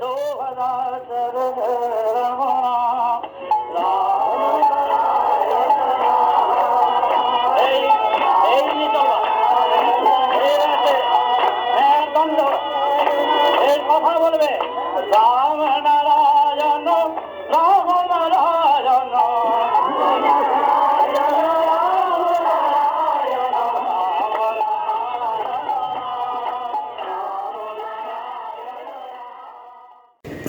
Dough हल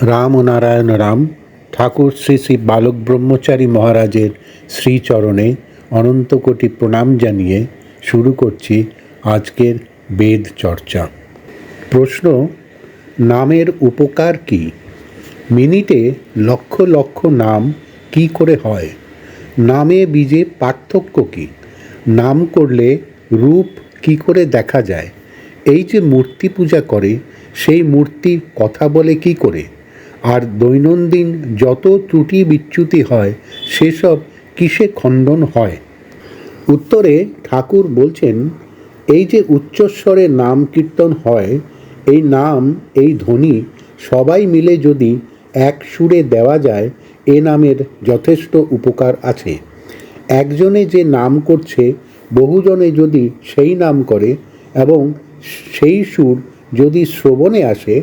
রাম ও নারায়ণ রাম, ঠাকুর শ্রী শ্রী বালক ব্রহ্মচারী মহারাজের শ্রীচরণে অনন্ত কোটি প্রণাম জানিয়ে শুরু করছি আজকের বেদ চর্চা। প্রশ্ন, নামের উপকার কি? মিনিটে লক্ষ লক্ষ নাম কি করে হয়? নামে বীজে পার্থক্য কি? নাম করলে রূপ কি করে দেখা যায়? এই যে মূর্তি পূজা করে, সেই মূর্তি কথা বলে কি করে? আর দৈনন্দিন যত ত্রুটি বিচ্যুতি হয়, সেসব কিসে খণ্ডন হয়? উত্তরে ঠাকুর বলছেন, এই যে উচ্চস্বরে নাম কীর্তন হয়, এই নাম, এই ধ্বনি সবাই মিলে যদি এক সুরে দেওয়া যায়, এ নামের যথেষ্ট উপকার আছে। একজনে যে নাম করছে, বহুজনে যদি সেই নাম করে এবং সেই সুর যদি শ্রবণে আসে,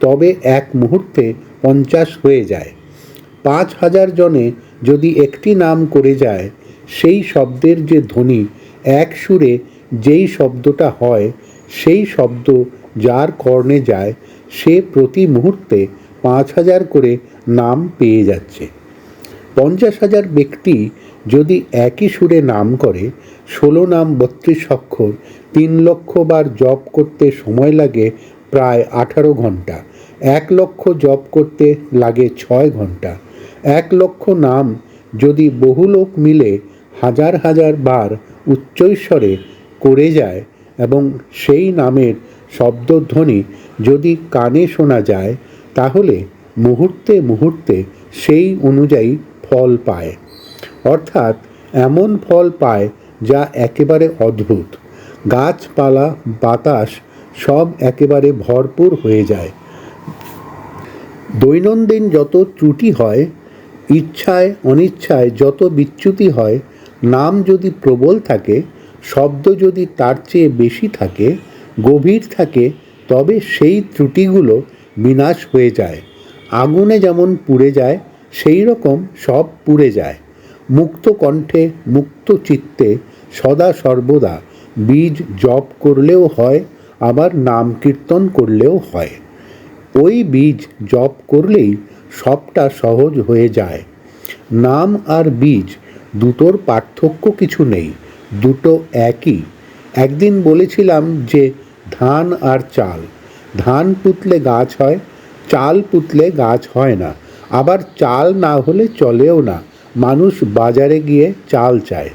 তবে এক মুহূর্তে পঞ্চাশ হয়ে যায়। পাঁচ হাজার জনে যদি একটি নাম করে যায়, সেই শব্দের যে ধ্বনি এক সুরে যেই শব্দটা হয়, সেই শব্দ যার কর্ণে যায়, সে প্রতি মুহূর্তে পাঁচ হাজার করে নাম পেয়ে যাচ্ছে। পঞ্চাশ হাজার ব্যক্তি যদি একই সুরে নাম করে, ষোলো নাম বত্রিশ অক্ষর, তিন লক্ষ বার জপ করতে সময় লাগে প্রায় আঠারো ঘণ্টা এক লক্ষ জপ করতে লাগে ছয় ঘণ্টা এক লক্ষ নাম যদি বহু লোক মিলে হাজার হাজার বার উচ্চৈস্বরে করে যায় এবং সেই নামের শব্দধ্বনি যদি কানে শোনা যায়, তাহলে মুহূর্তে মুহূর্তে সেই অনুযায়ী ফল পায়। অর্থাৎ এমন ফল পায় যা একেবারে অদ্ভুত। গাছপালা, বাতাস সব একেবারে ভরপুর হয়ে যায়। দৈনন্দিন যত ত্রুটি হয়, ইচ্ছায়, অনিচ্ছায় যত বিচ্যুতি হয়, নাম যদি প্রবল থাকে, শব্দ যদি তার চেয়ে বেশি থাকে, গভীর থাকে, তবে সেই ত্রুটিগুলো বিনাশ হয়ে যায়। আগুনে যেমন পুড়ে যায়, সেই রকম সব পুড়ে যায়। মুক্ত কণ্ঠে, মুক্ত চিত্তে সদা সর্বদা বীজ জপ করলেও হয়, আবার নাম কীর্তন করলেও হয়। ওই বীজ জপ করলেই সবটা সহজ হয়ে যায়। নাম আর বীজ, দুটোর পার্থক্য কিছু নেই, দুটো একই। একদিন বলেছিলাম যে, ধান আর চাল। ধান পুতলে গাছ হয়, চাল পুতলে গাছ হয় না। আবার চাল না হলে চলেও না, মানুষ বাজারে গিয়ে চাল চায়।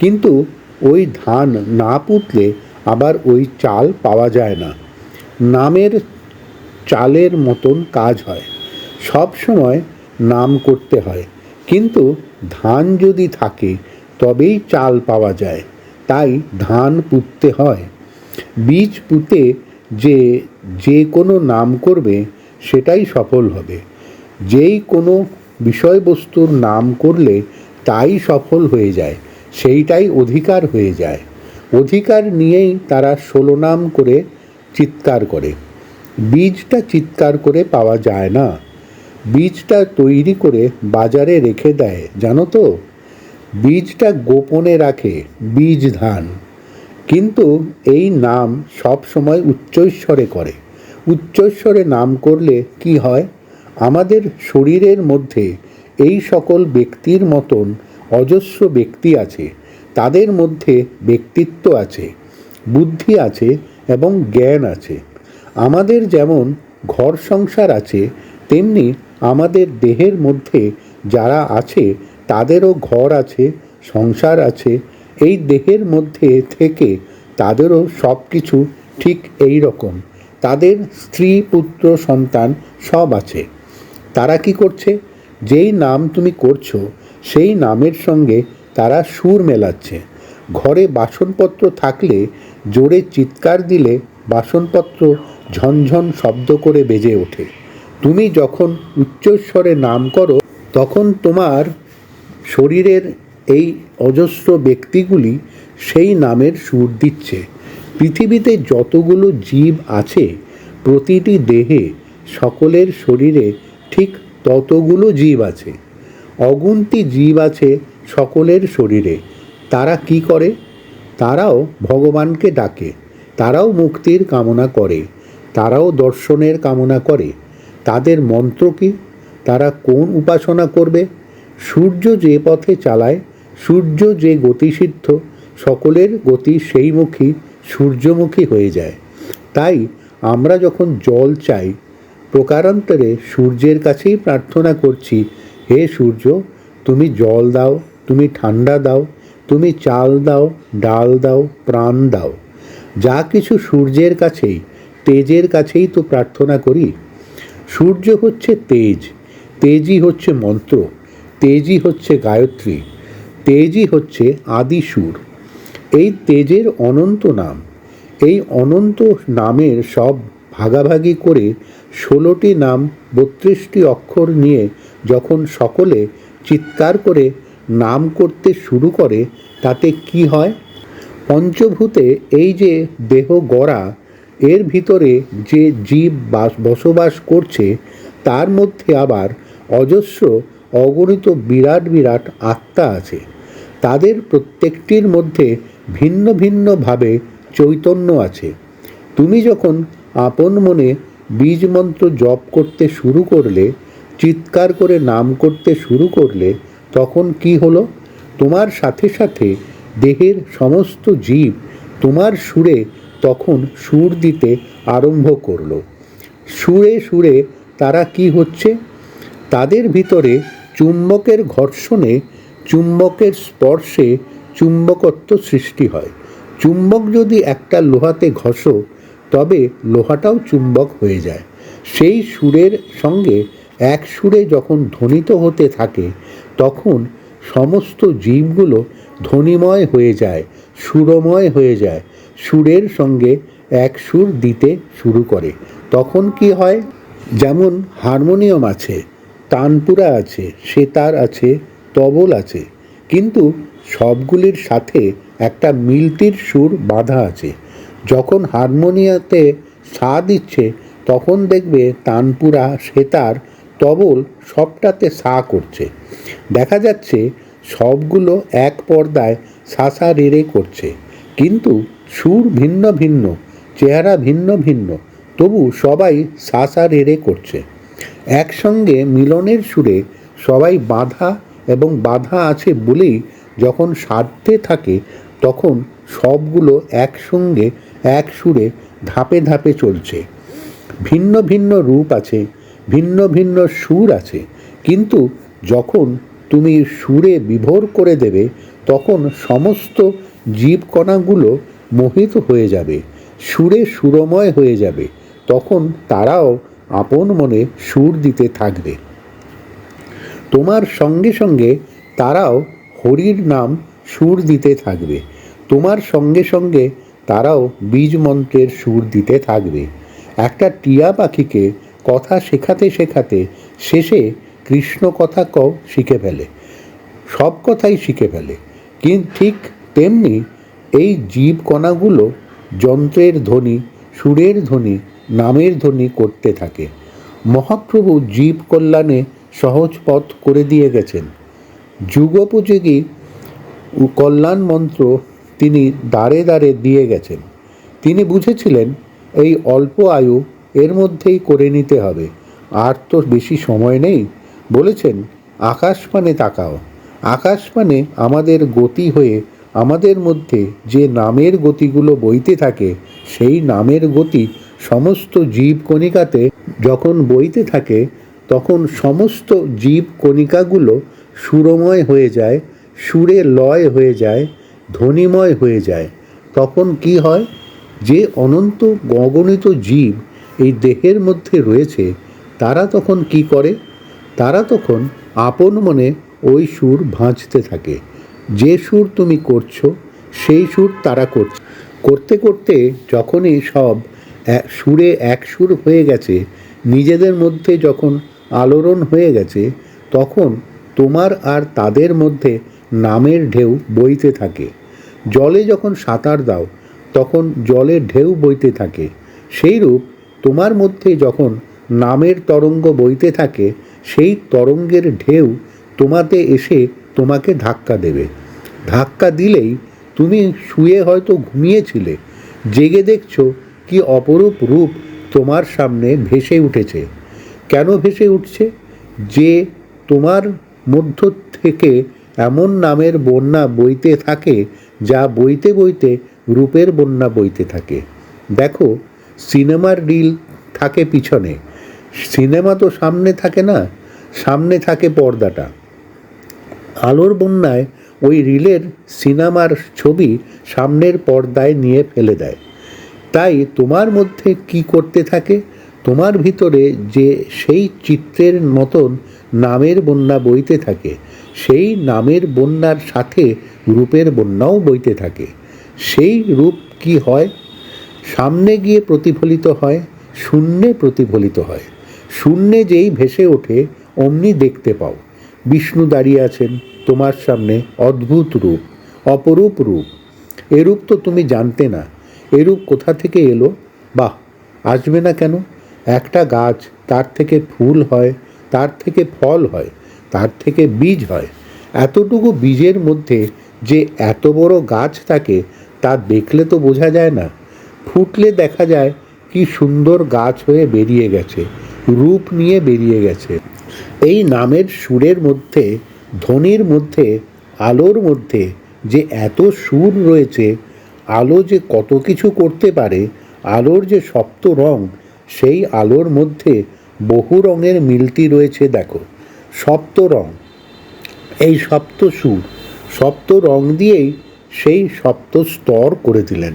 কিন্তু ওই ধান না পুতলে আবার ওই চাল পাওয়া যায় না। নামের চালের মতন কাজ হয়। সব সময় নাম করতে হয়। কিন্তু ধান যদি থাকে, তবেই চাল পাওয়া যায়। তাই ধান পুঁততে হয়। বীজ পুঁতে যে যে কোনো নাম করবে, সেটাই সফল হবে। যেই কোনো বিষয়বস্তুর নাম করলে তাই সফল হয়ে যায়। সেইটাই অধিকার হয়ে যায়। অধিকার নিয়েই তারা ষোলো নাম করে চিৎকার করে। বীজটা চিৎকার করে পাওয়া যায় না। বীজটা তৈরি করে বাজারে রেখে দেয়, জানো তো? বীজটা গোপনে রাখে বীজ ধান। কিন্তু এই নাম সব সময় উচ্চৈস্বরে করে। উচ্চৈস্বরে নাম করলে কি হয়? আমাদের শরীরের মধ্যে এই সকল ব্যক্তির মতন অজস্র ব্যক্তি আছে। তাদের মধ্যে ব্যক্তিত্ব আছে, বুদ্ধি আছে এবং জ্ঞান আছে। আমাদের যেমন ঘর সংসার আছে, তেমনি আমাদের দেহের মধ্যে যারা আছে, তাদেরও ঘর আছে, সংসার আছে। এই দেহের মধ্যে থেকে তাদেরও সব কিছু ঠিক এই রকম। তাদের স্ত্রী, পুত্র, সন্তান সব আছে। তারা কি করছে? যেই নাম তুমি করছ, সেই নামের সঙ্গে তারা সুর মেলাচ্ছে। ঘরে বাসনপত্র থাকলে জোরে চিৎকার দিলে বাসনপত্র ঝনঝন শব্দ করে বেজে ওঠে। তুমি যখন উচ্চস্বরে নাম করো, তখন তোমার শরীরের এই অজস্র ব্যক্তিগুলি সেই নামের সুর দিচ্ছে। পৃথিবীতে যতগুলো জীব আছে, প্রতিটি দেহে সকলের শরীরে ঠিক ততগুলো জীব আছে। অগুন্তি জীব আছে সকলের শরীরে। তারা কি করে? তারাও ভগবানকে ডাকে। তারাও মুক্তির কামনা করে। তারাও দর্শনের কামনা করে। তাদের মন্ত্র কি? তারা কোন উপাসনা করবে? সূর্য যে পথে চালায়, সূর্য যে গতিসিদ্ধ, সকলের গতি সেইমুখী সূর্যমুখী হয়ে যায়। তাই আমরা যখন জল চাই, প্রকারান্তরে সূর্যের কাছেই প্রার্থনা করছি, হে সূর্য, তুমি জল দাও, তুমি ঠান্ডা দাও, তুমি চাল দাও, ডাল দাও, প্রাণ দাও। যা কিছু সূর্যের কাছেই তেজের কাছেই তো প্রার্থনা করি। সূর্য হচ্ছে তেজ, তেজই হচ্ছে মন্ত্র, তেজই হচ্ছে গায়ত্রী, তেজই হচ্ছে আদি সুর। এই তেজের অনন্ত নাম, এই অনন্ত নামের সব ভাগাভাগি করে ষোলোটি নাম বত্রিশটি অক্ষর নিয়ে যখন সকলে চিৎকার করে নাম করতে শুরু করে, তাতে কি হয়? পঞ্চভূতে এই যে দেহ গড়া এর ভিতরে যে জীব বাস, বসবাস করছে, তার মধ্যে আবার অজস্র অগণিত বিরাট বিরাট আত্মা আছে। তাদের প্রত্যেকটির মধ্যে ভিন্ন ভিন্নভাবে চৈতন্য আছে। তুমি যখন আপন মনে বীজ মন্ত্র জপ করতে শুরু করলে, চিৎকার করে নাম করতে শুরু করলে, তখন কি হলো? তোমার সাথে সাথে দেহের সমস্ত জীব তোমার সুরে তখন সুর দিতে আরম্ভ করল। সুরে সুরে তারা কি হচ্ছে? তাদের ভিতরে চুম্বকের ঘর্ষণে চুম্বকের স্পর্শে চুম্বকত্ব সৃষ্টি হয়। চুম্বক যদি একটা লোহাতে ঘষো, তবে লোহাটাও চুম্বক হয়ে যায়। সেই সুরের সঙ্গে এক সুরে যখন ধ্বনিত হতে থাকে, তখন সমস্ত জীবগুলো ধ্বনিময় হয়ে যায়, সুরময় হয়ে যায়। সুরের সঙ্গে এক সুর দিতে শুরু করে। তখন কি হয়? যেমন হারমোনিয়াম আছে, তানপুরা আছে, সেতার আছে, তবল আছে। কিন্তু সবগুলির সাথে একটা মিলতির সুর বাঁধা আছে। যখন হারমোনিয়াতে সা দিচ্ছে, তখন দেখবে তানপুরা, সেতার, তবল সবটাতে সা করছে। দেখা যাচ্ছে সবগুলো এক পর্দায় সাসা রেড়ে করছে। কিন্তু সুর ভিন্ন ভিন্ন, চেহারা ভিন্ন ভিন্ন, তবু সবাই সাসা রেড়ে করছে। একসঙ্গে মিলনের সুরে সবাই বাধা এবং বাধা আছে বলেই যখন সাধ্যে থাকে, তখন সবগুলো একসঙ্গে এক সুরে ধাপে ধাপে চলছে। ভিন্ন ভিন্ন রূপ আছে, ভিন্ন ভিন্ন সুর আছে, কিন্তু যখন তুমি সুরে বিভোর করে দেবে, তখন সমস্ত জীবকণাগুলো মোহিত হয়ে যাবে, সুরে সুরময় হয়ে যাবে, তখন তারাও আপন মনে সুর দিতে থাকবে। তোমার সঙ্গে সঙ্গে তারাও হরির নাম সুর দিতে থাকবে। তোমার সঙ্গে সঙ্গে তারাও বীজ মন্ত্রের সুর দিতে থাকবে। একটা টিয়া পাখিকে কথা শেখাতে শেখাতে শেষে কৃষ্ণ কথা কও শিখে ফেলে, সব কথাই শিখে ফেলে। কিন্তু ঠিক তেমনি এই জীব কণাগুলো যন্ত্রের ধ্বনি, সুরের ধ্বনি, নামের ধ্বনি করতে থাকে। মহাপ্রভু জীব কল্যাণে সহজ পথ করে দিয়ে গেছেন। যুগোপযোগী কল্যাণ মন্ত্র তিনি দাঁড়ে দাঁড়ে দিয়ে গেছেন। তিনি বুঝেছিলেন, এই অল্প আয়ু এর মধ্যেই করে নিতে হবে। আর তো বেশি সময় নেই। বলেছেন আকাশপানে তাকাও। আকাশপানে আমাদের গতি হয়ে আমাদের মধ্যে যে নামের গতিগুলো বইতে থাকে, সেই নামের গতি সমস্ত জীব কণিকাতে যখন বইতে থাকে, তখন সমস্ত জীব কণিকাগুলো সুরময় হয়ে যায়, সুরে লয় হয়ে যায়, ধ্বনিময় হয়ে যায়। তখন কি হয়? যে অনন্ত গগণিত জীব এই দেহের মধ্যে রয়েছে, তারা তখন কি করে? তারা তখন আপন মনে ওই সুর ভাঁজতে থাকে। যে সুর তুমি করছ, সেই সুর তারা করছে। করতে করতে যখনই সব সুরে এক সুর হয়ে গেছে, নিজেদের মধ্যে যখন আলোড়ন হয়ে গেছে, তখন তোমার আর তাদের মধ্যে নামের ঢেউ বইতে থাকে। জলে যখন সাঁতার দাও, তখন জলের ঢেউ বইতে থাকে। সেইরূপ তোমার মধ্যে যখন নামের তরঙ্গ বইতে থাকে, সেই তরঙ্গের ঢেউ তোমাতে এসে তোমাকে ধাক্কা দেবে। ধাক্কা দিলেই তুমি শুয়ে হয়তো ঘুমিয়েছিলে। জেগে দেখছ কি অপরূপ রূপ তোমার সামনে ভেসে উঠেছে। কেন ভেসে উঠছে? যে তোমার মধ্য থেকে এমন নামের বন্যা বইতে থাকে, যা বইতে বইতে রূপের বন্যা বইতে থাকে। দেখো, সিনেমার রিল থাকে পিছনে। সিনেমা তো সামনে থাকে না, সামনে থাকে পর্দাটা। আলোর বন্যায় ওই রিলের সিনেমার ছবি সামনের পর্দায় নিয়ে ফেলে দেয়। তাই তোমার মধ্যে কি করতে থাকে? তোমার ভিতরে যে সেই চিত্রের মতন নামের বন্যা বইতে থাকে, সেই নামের বন্যার সাথে রূপের বন্যাও বইতে থাকে। সেই রূপ কি হয়? সামনে গিয়ে প্রতিফলিত হয়, শূন্যে প্রতিফলিত হয়। শূন্যে যেই ভেসে ওঠে, অমনি দেখতে পাও। বিষ্ণু দাঁড়িয়ে আছেন তোমার সামনে অদ্ভুত রূপ, অপরূপ রূপ। এরূপ তো তুমি জানতে না। এরূপ কোথা থেকে এলো? বাহ, আসবে না কেন? একটা গাছ তার থেকে ফুল হয়, তার থেকে ফল হয়, তার থেকে বীজ হয়। এতটুকু বীজের মধ্যে যে এত বড় গাছ থাকে, তা দেখলে তো বোঝা যায় না। ফুটলে দেখা যায় কি সুন্দর গাছ হয়ে বেরিয়ে গেছে, রূপ নিয়ে বেরিয়ে গেছে। এই নামের সুরের মধ্যে, ধ্বনির মধ্যে, আলোর মধ্যে যে এত সুর রয়েছে, আলো যে কত কিছু করতে পারে, আলোর যে সপ্ত রং, সেই আলোর মধ্যে বহু রঙের মিলতি রয়েছে দেখো। সপ্ত রং, এই সপ্ত সুর সপ্ত রং দিয়েই সেই সপ্ত স্তর করে দিলেন।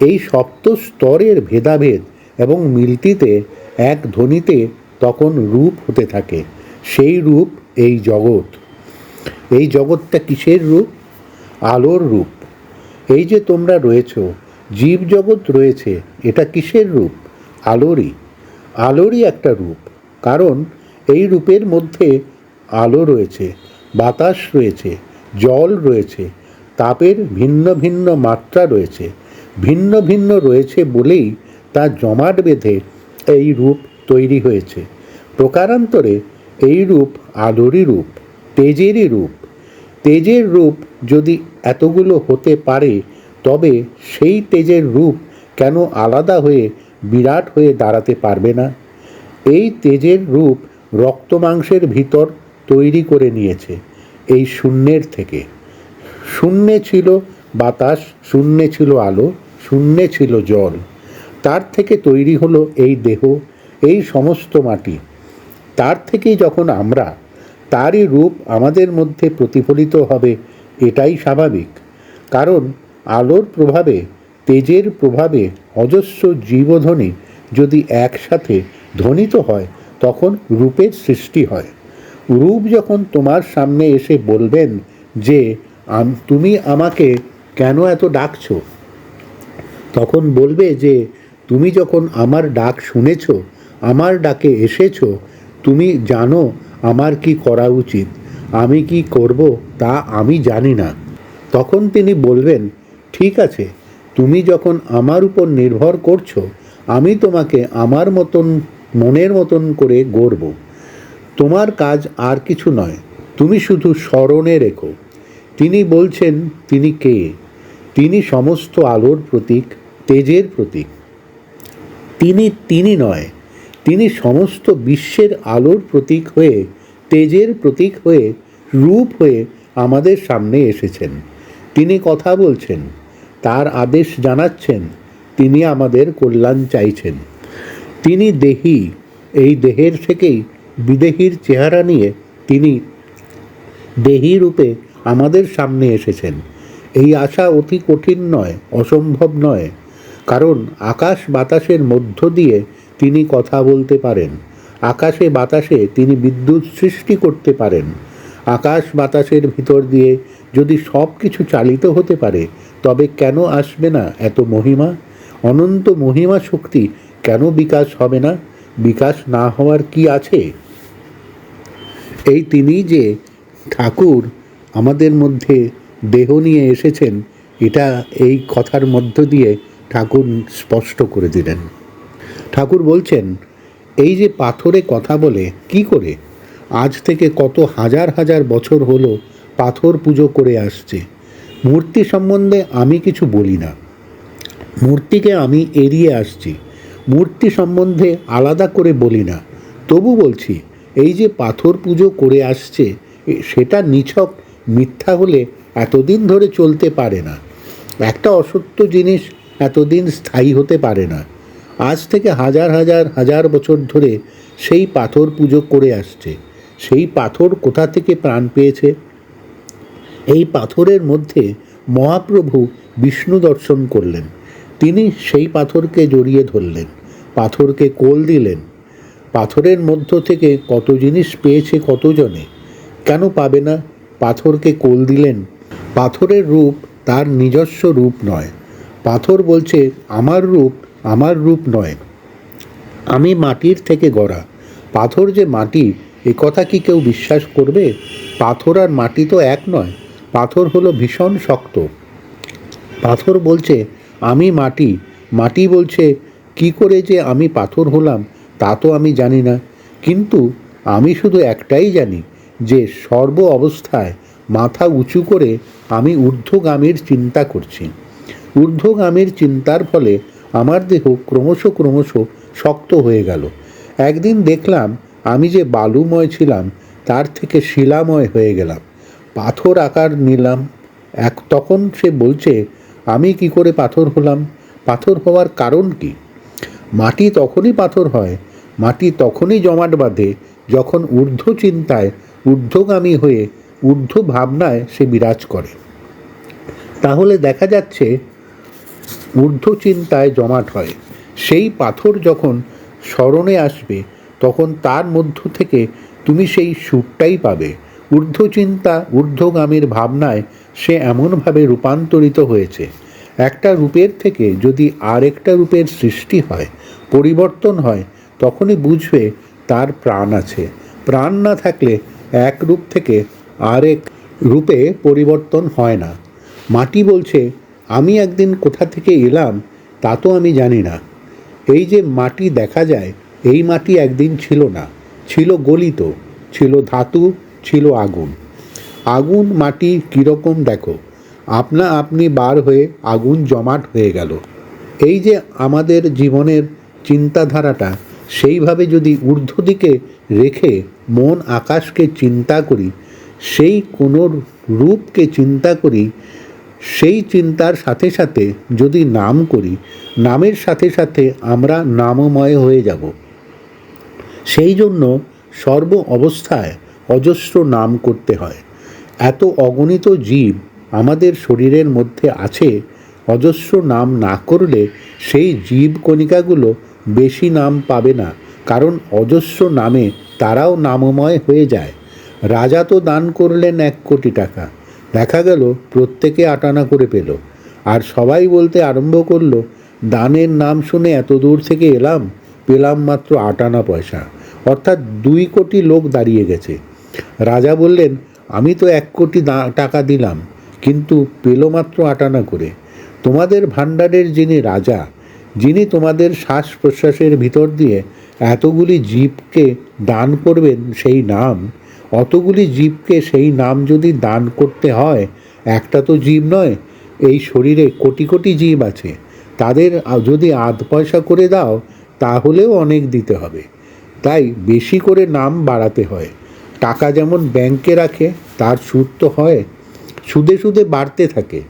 এই সপ্ত স্তরের ভেদাভেদ এবং মিলতিতে এক ধ্বনিতে তখন রূপ হতে থাকে। সেই রূপ এই জগৎ। এই জগৎটা কিসের রূপ? আলোর রূপ। এই যে তোমরা রয়েছ জীব জগৎ রয়েছে, এটা কিসের রূপ? আলোরই। আলোরই একটা রূপ। কারণ এই রূপের মধ্যে আলো রয়েছে, বাতাস রয়েছে, জল রয়েছে, তাপের ভিন্ন ভিন্ন মাত্রা রয়েছে, ভিন্ন ভিন্ন রয়েছে বলেই তা জমাট বেঁধে এই রূপ তৈরি হয়েছে। প্রকারান্তরে এই রূপ আলোরই রূপ, তেজেরই রূপ। তেজের রূপ যদি এতগুলো হতে পারে, তবে সেই তেজের রূপ কেন আলাদা হয়ে বিরাট হয়ে দাঁড়াতে পারবে না? এই তেজের রূপ রক্ত মাংসের ভিতর তৈরি করে নিয়েছে, এই শূন্যের থেকে। শূন্যে ছিল বাতাস, শূন্যে ছিল আলো, শূন্যে ছিল জল। তার থেকে তৈরি হলো এই দেহ এই সমস্ত মাটি, তার থেকেই যখন আমরা, তারই রূপ আমাদের মধ্যে প্রতিফলিত হবে, এটাই স্বাভাবিক। কারণ আলোর প্রভাবে, তেজের প্রভাবে অজস্র জীবধ্বনি যদি একসাথে ধ্বনিত হয়, তখন রূপের সৃষ্টি হয়। রূপ যখন তোমার সামনে এসে বলবেন যে তুমি আমাকে কেন এত ডাকছো? তখন বলবে যে, তুমি যখন আমার ডাক শুনেছ আমার ডাকে এসেছ, তুমি জানো আমার কি করা উচিত, আমি কি করব তা আমি জানি না। তখন তিনি বলবেন, ঠিক আছে, তুমি যখন আমার উপর নির্ভর করছ, আমি তোমাকে আমার মতন, মনের মতন করে গড়ব। তোমার কাজ আর কিছু নয়, তুমি শুধু স্মরণে রেখো। তিনি বলছেন, তিনি কে? তিনি সমস্ত আলোর প্রতীক, তেজের প্রতীক। তিনি তিনি নয় তিনি সমস্ত বিশ্বের আলোর প্রতীক হয়ে, তেজের প্রতীক হয়ে, রূপ হয়ে আমাদের সামনে এসেছেন। তিনি কথা বলছেন, তার আদেশ জানাচ্ছেন, তিনি আমাদের কল্যাণ চাইছেন। তিনি দেহি, এই দেহের থেকেই বিদেহীর চেহারা নিয়ে তিনি দেহী রূপে আমাদের সামনে এসেছেন। এই আশা অতি কঠিন নয়, অসম্ভব নয়। কারণ আকাশ বাতাসের মধ্য দিয়ে তিনি কথা বলতে পারেন। আকাশে বাতাসে তিনি বিদ্যুৎ সৃষ্টি করতে পারেন। আকাশ বাতাসের ভিতর দিয়ে যদি সব কিছু চালিত হতে পারে, তবে কেন আসবে না এত মহিমা? অনন্ত মহিমা শক্তি কেন বিকাশ হবে না? বিকাশ না হওয়ার কি আছে? এই তিনি যে ঠাকুর আমাদের মধ্যে দেহ নিয়ে এসেছেন, এটা এই কথার মধ্য দিয়ে ঠাকুর স্পষ্ট করে দিলেন। ঠাকুর বলছেন, এই যে পাথরে কথা বলে, কি করে? আজ থেকে কত হাজার হাজার বছর হলো পাথর পুজো করে আসছে। মূর্তি সম্বন্ধে আমি কিছু বলি না। মূর্তিকে আমি এড়িয়ে আসছি। মূর্তি সম্বন্ধে আলাদা করে বলি না। তবু বলছি, এই যে পাথর পুজো করে আসছে সেটা নিছক মিথ্যা হলে এতদিন ধরে চলতে পারে না। একটা অসত্য জিনিস এতদিন স্থায়ী হতে পারে না। আজ থেকে হাজার হাজার হাজার বছর ধরে সেই পাথর পুজো করে আসছে। সেই পাথর কোথা থেকে প্রাণ পেয়েছে? এই পাথরের মধ্যে মহাপ্রভু বিষ্ণু দর্শন করলেন। তিনি সেই পাথরকে জড়িয়ে ধরলেন, পাথরকে কোল দিলেন। পাথরের মধ্য থেকে কত জিনিস পেয়েছে কতজনে? কেন পাবে না? পাথরকে কোল দিলেন। পাথরের রূপ তার নিজস্ব রূপ নয়। পাথর বলছে, আমার রূপ আমার রূপ নয়। আমি মাটির থেকে গড়া। পাথর যে মাটি, এ কথা কি কেউ বিশ্বাস করবে? পাথর আর মাটি তো এক নয়, পাথর হলো ভীষণ শক্ত। পাথর বলছে, আমি মাটি। মাটি বলছে, কি করে যে আমি পাথর হলাম, তা তো আমি জানি না। কিন্তু আমি শুধু একটাই জানি, যে সর্ব অবস্থায় মাথা উঁচু করে আমি ঊর্ধ্বগামীর চিন্তা করছি। ঊর্ধ্বগামীর চিন্তার ফলে আমার দেহ ক্রমশ ক্রমশ শক্ত হয়ে গেল। একদিন দেখলাম আমি যে বালুময় ছিলাম, তার থেকে শিলাময় হয়ে গেলাম। পাথর আকার নিলাম। এক তখন সে বলছে, আমি কি করে পাথর হলাম? পাথর হওয়ার কারণ কি? মাটি তখনই পাথর হয়, মাটি তখনই জমাট বাঁধে, যখন ঊর্ধ্ব চিন্তায় ঊর্ধ্বগামী হয়ে ঊর্ধ্ব ভাবনায় সে বিরাজ করে। তাহলে দেখা যাচ্ছে ঊর্ধ্ব চিন্তায় জমাট হয়। সেই পাথর যখন স্মরণে আসবে, তখন তার মধ্য থেকে তুমি সেই সুরটাই পাবে। ঊর্ধ্ব চিন্তা ঊর্ধ্বগামীর ভাবনায় সে এমনভাবে রূপান্তরিত হয়েছে। একটা রূপের থেকে যদি আরেকটা রূপের সৃষ্টি হয়, পরিবর্তন হয়, তখনই বুঝবে তার প্রাণ আছে। প্রাণ না থাকলে এক রূপ থেকে আরেক রূপে পরিবর্তন হয় না। মাটি বলছে আমি একদিন কোথা থেকে এলাম, তা তো আমি জানি না। এই যে মাটি দেখা যায়, এই মাটি একদিন ছিল না। ছিল গলিত, ছিল ধাতু, ছিল আগুন। আগুন মাটি কীরকম দেখো। আপনা আপনি বার হয়ে আগুন জমাট হয়ে গেল। এই যে আমাদের জীবনের চিন্তাধারাটা, সেইভাবে যদি ঊর্ধ্ব দিকে রেখে মন আকাশকে চিন্তা করি, সেই কোনো রূপকে চিন্তা করি সেই চিন্তার সাথে সাথে যদি নাম করি, নামের সাথে সাথে আমরা নামময় হয়ে যাব। সেই জন্য সর্ব অবস্থায় অজস্র নাম করতে হয়। এত অগণিত জীব আমাদের শরীরের মধ্যে আছে, অজস্র নাম না করলে সেই জীব কণিকাগুলো বেশি নাম পাবে না, কারণ অজস্র নামে তারাও নামময় হয়ে যায়। রাজা তো দান করলেন এক কোটি টাকা। দেখা গেল প্রত্যেকে আটানা করে পেল। আর সবাই বলতে আরম্ভ করল, দানের নাম শুনে এত দূর থেকে এলাম, পেলাম মাত্র আটানা পয়সা। অর্থাৎ দুই কোটি লোক দাঁড়িয়ে গেছে। রাজা বললেন, আমি তো এক কোটি টাকা দিলাম, কিন্তু পেল মাত্র আটানা করে। তোমাদের ভাণ্ডারের যিনি রাজা, যিনি তোমাদের শ্বাস প্রশ্বাসের ভিতর দিয়ে এতগুলি জীবকে দান করবেন সেই নাম অতগুলি জীবকে সেই নাম যদি দান করতে হয়, একটা তো জীব নয়, এই শরীরে কোটি কোটি জীব আছে। তাদের যদি আধ পয়সা করে দাও, তাহলেও অনেক দিতে হবে। তাই বেশি করে নাম বাড়াতে হয়। টাকা যেমন ব্যাংকে রাখে, তার সুদ তো হয়। সুদে সুদে বাড়তে থাকে।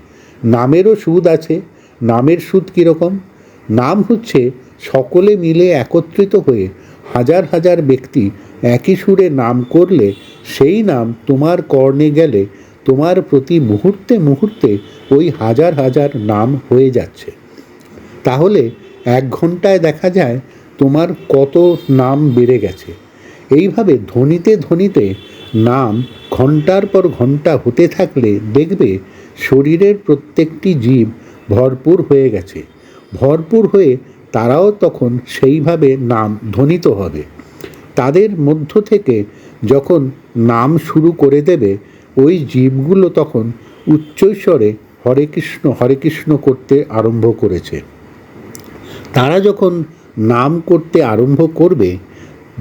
নামেরও সুদ আছে। নামের সুদ কীরকম? নাম হচ্ছে সকলে মিলে একত্রিত হয়ে হাজার হাজার ব্যক্তি একই সুরে নাম করলে, সেই নাম তোমার কর্ণে গেলে, তোমার প্রতি মুহূর্তে মুহূর্তে ওই হাজার হাজার নাম হয়ে যাচ্ছে। তাহলে এক ঘন্টায় দেখা যায় তোমার কত নাম বেড়ে গেছে। এইভাবে ধ্বনিতে ধ্বনিতে নাম ঘণ্টার পর ঘণ্টা হতে থাকলে দেখবে শরীরের প্রত্যেকটি জীব ভরপুর হয়ে গেছে। ভরপুর হয়ে তারাও তখন সেইভাবে নাম ধ্বনিত হবে। তাদের মধ্য থেকে যখন নাম শুরু করে দেবে, ওই জীবগুলো তখন উচ্চৈস্বরে হরে কৃষ্ণ হরে কৃষ্ণ করতে আরম্ভ করেছে। তারা যখন নাম করতে আরম্ভ করবে,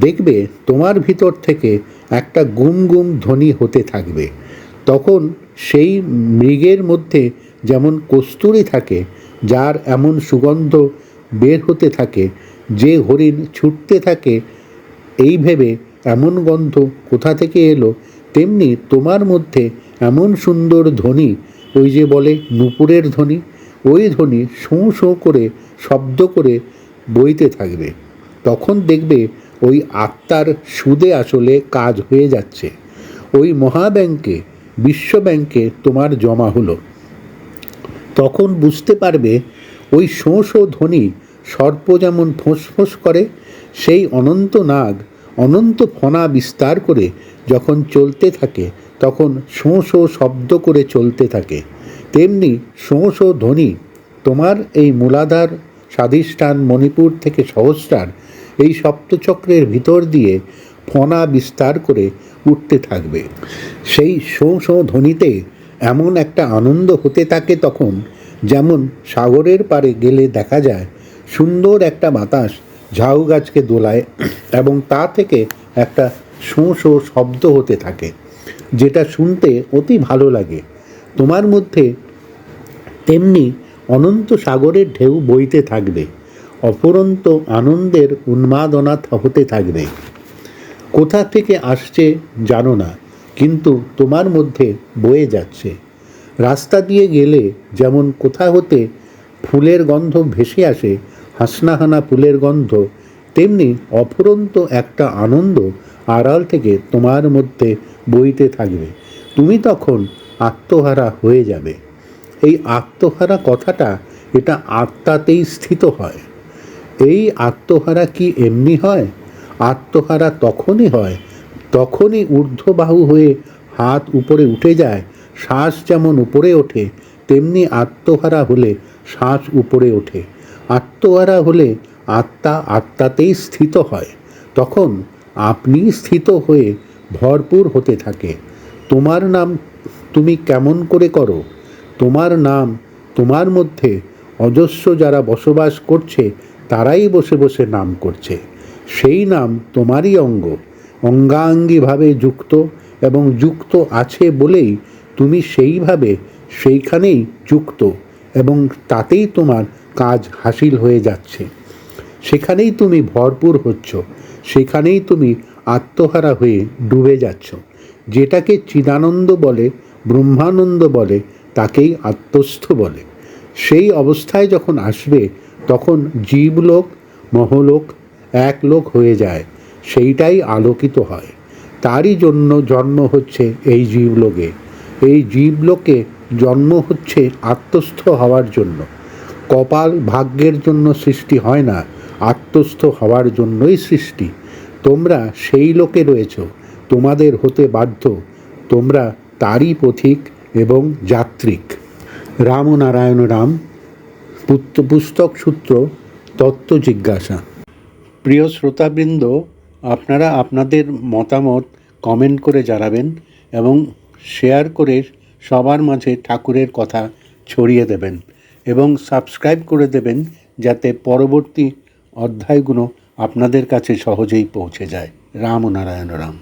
দেখবে তোমার ভিতর থেকে একটা গুম গুম ধ্বনি হতে থাকবে। তখন সেই মৃগের মধ্যে যেমন কস্তুরি থাকে, যার এমন সুগন্ধ বের হতে থাকে, যে হরিণ ছুটতে থাকে এই ভেবে এমন গন্ধ কোথা থেকে এলো? তেমনি তোমার মধ্যে এমন সুন্দর ধ্বনি, ওই যে বলে নুপুরের ধ্বনি, ওই ধ্বনি শোঁ শোঁ করে শব্দ করে বইতে থাকবে। তখন দেখবে ওই আত্মার সুদে আসলে কাজ হয়ে যাচ্ছে। ওই মহাব্যাংকে বিশ্ব ব্যাংকে তোমার জমা হলো। তখন বুঝতে পারবে ওই শোঁ শোঁ ধ্বনি সর্প যেমন ফোঁস ফোঁস করে সেই অনন্ত নাগ, অনন্ত ফণা বিস্তার করে যখন চলতে থাকে, তখন শোঁ শোঁ শব্দ করে চলতে থাকে। তেমনি শোঁ শোঁ ধ্বনি, তোমার এই মূলাধার, স্বাধিষ্ঠান, মণিপুর থেকে সহস্রার এই সপ্তচক্রের ভিতর দিয়ে ফণা বিস্তার করে উঠতে থাকবে। সেই শোঁ শোঁ ধ্বনিতে এমন একটা আনন্দ হতে থাকে তখন, যেমন সাগরের পাড়ে গেলে দেখা যায়, সুন্দর একটা বাতাস ঝাউ গাছকে দোলায় এবং তা থেকে একটা শোঁ শোঁ শব্দ হতে থাকে, যেটা শুনতে অতি ভালো লাগে। তোমার মধ্যে তেমনি অনন্ত সাগরের ঢেউ বইতে থাকবে অপরন্ত আনন্দের উন্মাদনা হতে থাকবে। কোথা থেকে আসছে জানো না, কিন্তু তোমার মধ্যে বয়ে যাচ্ছে। রাস্তা দিয়ে গেলে যেমন কোথা হতে ফুলের গন্ধ ভেসে আসে হাসনাহানা ফুলের গন্ধ, তেমনি অফুরন্ত একটা আনন্দ আড়াল থেকে তোমার মধ্যে বইতে থাকবে। তুমি তখন আত্মহারা হয়ে যাবে। এই আত্মহারা কথাটা এটা আত্মাতেই স্থিত হয়। এই আত্মহারা কি এমনি হয়? আত্মহারা তখনই হয় তখনই ঊর্ধ্ববাহু হয়ে হাত উপরে উঠে যায়, শ্বাস যেমন উপরে ওঠে, তেমনি আত্মহারা হলে শ্বাস উপরে ওঠে। আত্মহারা হলে আত্মা আত্মাতেই স্থিত হয়। তখন আপনি স্থিত হয়ে ভরপুর হতে থাকে। তোমার নাম তুমি কেমন করে করো? তোমার নাম তোমার মধ্যে অজস্র যারা বসবাস করছে, তারাই বসে বসে নাম করছে। সেই নাম তোমারই অঙ্গ। অঙ্গাঙ্গিভাবে যুক্ত এবং যুক্ত আছে বলেই তুমি সেইভাবে সেইখানেই যুক্ত এবং তাতেই তোমার কাজ হাসিল হয়ে যাচ্ছে। সেখানেই তুমি ভরপুর হচ্ছ। সেখানেই তুমি আত্মহারা হয়ে ডুবে যাচ্ছ। যেটাকে চিদানন্দ বলে, ব্রহ্মানন্দ বলে, তাকেই আত্মস্থ বলে। সেই অবস্থায় যখন আসবে, তখন জীবলোক, মহলোক এক লোক হয়ে যায়। সেইটাই আলোকিত হয়। তারই জন্য জন্ম হচ্ছে এই জীবলোকে। এই জীবলোকে জন্ম হচ্ছে আত্মস্থ হওয়ার জন্য। কপাল ভাগ্যের জন্য সৃষ্টি হয় না, আত্মস্থ হওয়ার জন্যই সৃষ্টি। তোমরা সেই লোকে রয়েছ, তোমাদের হতে বাধ্য, তোমরা তারই পথিক এবং যাত্রিক। রাম পুত্র পুস্তক সূত্র, তত্ত্ব জিজ্ঞাসা। প্রিয় শ্রোতাবৃন্দ, আপনারা আপনাদের মতামত কমেন্ট করে জানাবেন এবং শেয়ার করে সবার মাঝে ঠাকুরের কথা ছড়িয়ে দেবেন। এবং সাবস্ক্রাইব করে দেবেন যাতে পরবর্তী অধ্যায়গুলো আপনাদের কাছে সহজেই পৌঁছে যায়। রাম নারায়ণ রাম